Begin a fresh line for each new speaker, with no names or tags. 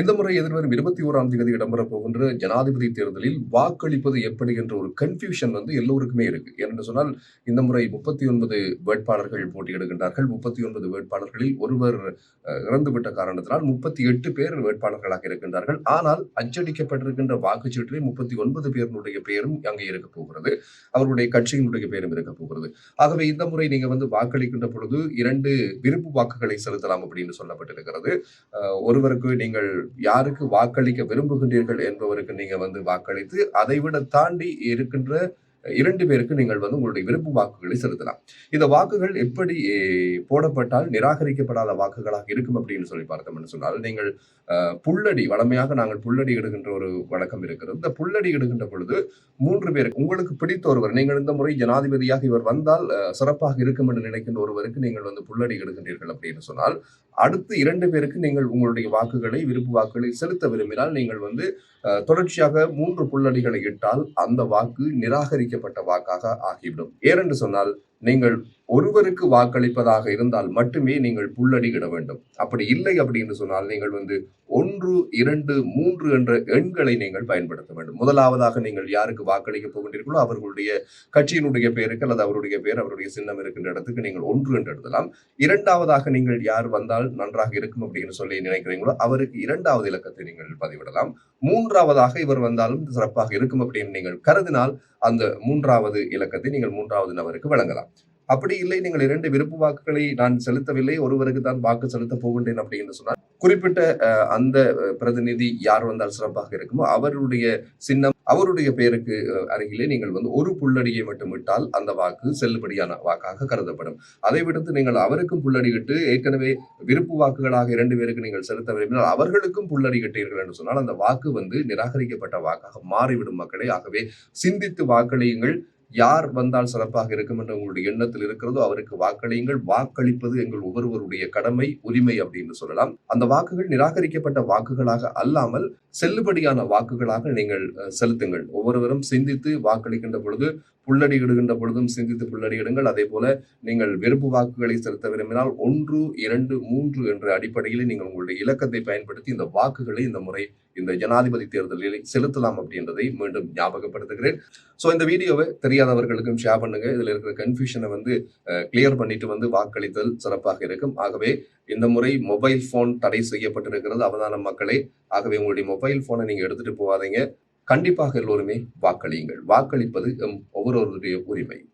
இந்த முறை எதிர்வரும் இருபத்தி ஓராம் தேதி இடம்பெற போகின்ற ஜனாதிபதி தேர்தலில் வாக்களிப்பது எப்படி என்ற ஒரு கன்ஃபியூஷன் வந்து எல்லோருக்குமே இருக்கு. ஏனென்று சொன்னால் இந்த முறை முப்பத்தி ஒன்பது வேட்பாளர்கள் போட்டியிடுகின்றார்கள். முப்பத்தி ஒன்பது வேட்பாளர்களில் ஒருவர் இறந்துவிட்ட காரணத்தினால் முப்பத்தி எட்டு பேர் வேட்பாளர்களாக இருக்கின்றார்கள். ஆனால் அச்சடிக்கப்பட்டிருக்கின்ற வாக்குச்சீட்டிலே முப்பத்தி ஒன்பது பேருடைய பெயரும் அங்கே இருக்க போகிறது. அவருடைய கட்சியினுடைய பெயரும் இருக்க போகிறது. ஆகவே இந்த முறை நீங்க வந்து வாக்களிக்கின்ற பொழுது இரண்டு விருப்பு வாக்குகளை செலுத்தலாம் அப்படின்னு சொல்லப்பட்டிருக்கிறது. ஒருவருக்கு நீங்கள் யாருக்கு வாக்களிக்க விரும்புகின்றீர்கள் என்பவருக்கு நீங்க வந்து வாக்களித்து அதைவிட தாண்டி இருக்கின்ற இரண்டு பேருக்கு நீங்கள் வந்து உங்களுடைய விருப்பு வாக்குகளை செலுத்தலாம். இந்த வாக்குகள் எப்படி போடப்பட்டால் நிராகரிக்கப்படாத வாக்குகளாக இருக்கும் அப்படின்னு சொல்லி பார்த்தோம்னு சொன்னால் நீங்கள் புள்ளடி வளமையாக நாங்கள் புள்ளடி இடுகின்ற ஒரு வழக்கம் இருக்கிறது. இந்த புல்லடி இடுகின்ற பொழுது மூன்று பேர் உங்களுக்கு பிடித்த ஒருவர் நீங்கள் இந்த முறை ஜனாதிபதியாக இவர் வந்தால் சிறப்பாக இருக்கும் என்று நினைக்கின்ற ஒருவருக்கு நீங்கள் வந்து புள்ளடி இடுகின்றீர்கள் அப்படின்னு சொன்னால் அடுத்து இரண்டு பேருக்கு நீங்கள் உங்களுடைய வாக்குகளை விருப்பு வாக்குகளை செலுத்த விரும்பினால் நீங்கள் வந்து அஹ், தொடர்ச்சியாக மூன்று புள்ளடிகளை இட்டால் அந்த வாக்கு நிராகரிக்க நிராகரிக்கப்பட்ட வாக்காக ஆகிவிடும். ஏனென்று சொன்னால் நீங்கள் ஒருவருக்கு வாக்களிப்பதாக இருந்தால் மட்டுமே நீங்கள் புல்லடி இட வேண்டும். அப்படி இல்லை அப்படின்னு சொன்னால் நீங்கள் வந்து ஒன்று இரண்டு மூன்று என்ற எண்களை நீங்கள் பயன்படுத்த வேண்டும். முதலாவதாக நீங்கள் யாருக்கு வாக்களிக்க போகின்றீர்களோ அவர்களுடைய கட்சியினுடைய பெயருக்கு அல்லது அவருடைய பெயர் அவருடைய சின்னம் இருக்கின்ற இடத்துக்கு நீங்கள் ஒன்று என்று எழுதலாம். இரண்டாவதாக நீங்கள் யார் வந்தால் நன்றாக இருக்கும் அப்படின்னு சொல்லி நினைக்கிறீங்களோ அவருக்கு இரண்டாவது இலக்கத்தை நீங்கள் பதிவிடலாம். மூன்றாவதாக இவர் வந்தாலும் சிறப்பாக இருக்கும் அப்படின்னு நீங்கள் கருதினால் அந்த மூன்றாவது இலக்கத்தை நீங்கள் மூன்றாவது நபருக்கு வழங்கலாம். அப்படி இல்லை நீங்கள் இரண்டு விருப்பு வாக்குகளை நான் செலுத்தவில்லை ஒருவருக்கு தான் வாக்கு செலுத்த போகின்றேன் அப்படின்னு சொன்னால் குறிப்பிட்ட அந்த பிரதிநிதி யார் வந்தால் சிறப்பாக இருக்குமோ அவருடைய சின்னம் அவருடைய பெயருக்கு அருகிலே நீங்கள் வந்து ஒரு புள்ளடியை மட்டும் விட்டால் அந்த வாக்கு செல்லுபடியான வாக்காக கருதப்படும். அதை விடுத்து நீங்கள் அவருக்கும் புள்ளடியிட்டு ஏற்கனவே விருப்பு வாக்குகளாக இரண்டு பேருக்கு நீங்கள் செலுத்த விரும்பினால் அவர்களுக்கும் புள்ளடியிட்டீர்கள் என்று சொன்னால் அந்த வாக்கு வந்து நிராகரிக்கப்பட்ட வாக்காக மாறிவிடும் மக்களே. ஆகவே சிந்தித்து வாக்களியுங்கள். யார் வந்தால் சிறப்பாக இருக்கும் என்ற உங்களுடைய எண்ணத்தில் இருக்கிறதோ அவருக்கு வாக்களியுங்கள். வாக்களிப்பது எங்கள் ஒவ்வொருவருடைய கடமை உரிமை அப்படின்னு சொல்லலாம். அந்த வாக்குகள் நிராகரிக்கப்பட்ட வாக்குகளாக அல்லாமல் செல்லுபடியான வாக்குகளாக நீங்கள் செலுத்துங்கள். ஒவ்வொருவரும் சிந்தித்து வாக்களிக்கின்ற பொழுது புள்ளடி இடுகின்ற பொழுதும் சிந்தித்து புள்ளடி இடுங்கள் அதே போல நீங்கள் வெறுப்பு வாக்குகளை செலுத்த விரும்பினால் ஒன்று இரண்டு மூன்று என்ற அடிப்படையில் நீங்கள் உங்களுடைய இலக்கத்தை பயன்படுத்தி இந்த வாக்குகளை இந்த முறை இந்த ஜனாதிபதி தேர்தலில் செலுத்தலாம் அப்படின்றதை மீண்டும் ஞாபகப்படுத்துகிறேன். ஸோ இந்த வீடியோவை தெரியாதவர்களுக்கும் ஷேர் பண்ணுங்க. இதில் இருக்கிற கன்ஃபியூஷனை வந்து கிளியர் பண்ணிட்டு வந்து வாக்களித்தல் சிறப்பாக இருக்கும். ஆகவே இந்த முறை மொபைல் போன் தடை செய்யப்பட்டிருக்கிறது. அவதான மக்களே ஆகவே உங்களுடைய மொபைல் போனை நீங்க எடுத்துட்டு போகாதீங்க. கண்டிப்பாக எல்லோருமே வாக்களியுங்கள். வாக்களிப்பது ஒவ்வொருவருடைய உரிமை.